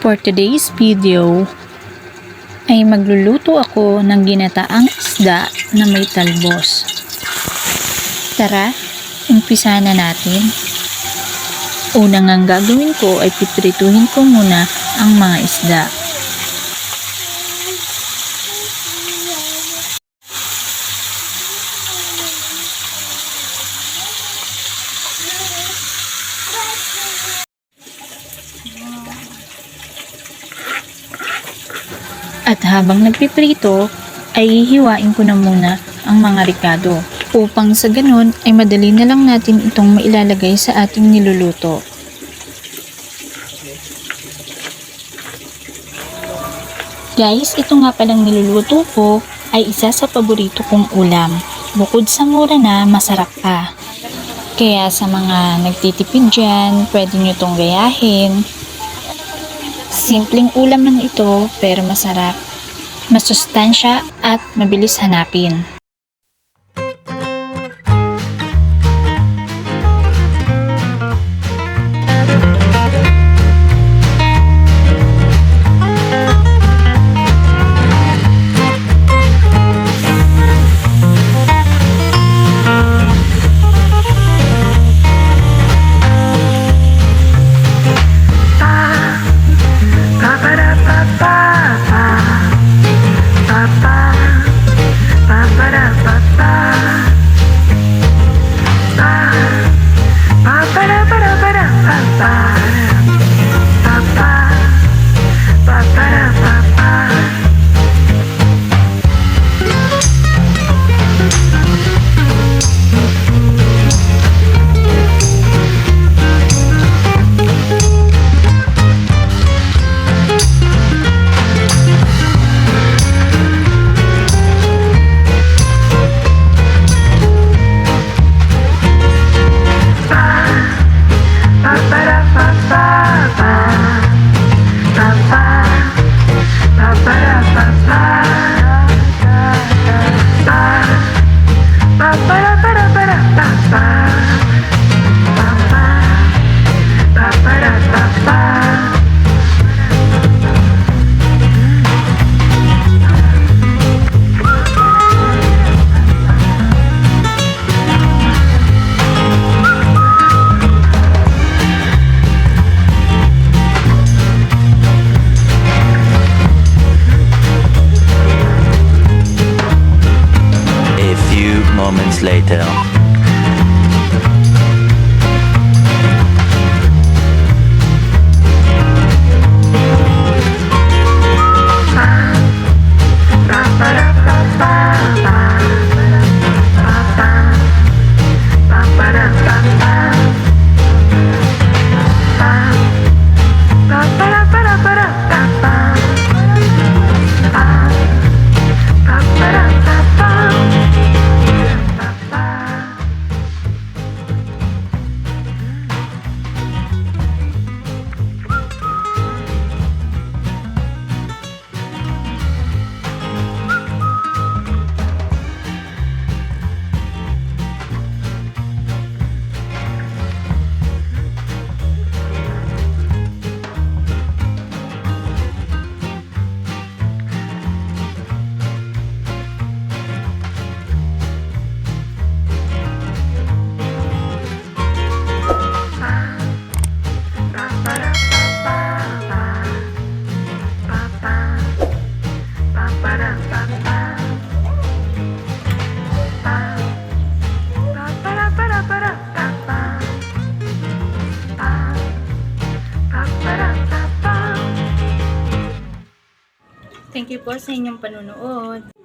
For today's video, ay magluluto ako ng ginataang isda na may talbos. Tara, umpisa na natin. Unang ang gagawin ko ay piprituhin ko muna ang mga isda. At habang nagpiprito, ay hihiwain ko na muna ang mga ricado upang sa ganun ay madali na lang natin itong mailalagay sa ating niluluto. Guys, ito nga palang niluluto ko ay isa sa paborito kong ulam. Bukod sa mura na, masarap pa. Kaya sa mga nagtitipid dyan, pwede nyo itong gayahin. Simpleng ulam lang ito pero masarap. Masustansya at mabilis hanapin. Papa. Later. Thank you po sa inyong panunood.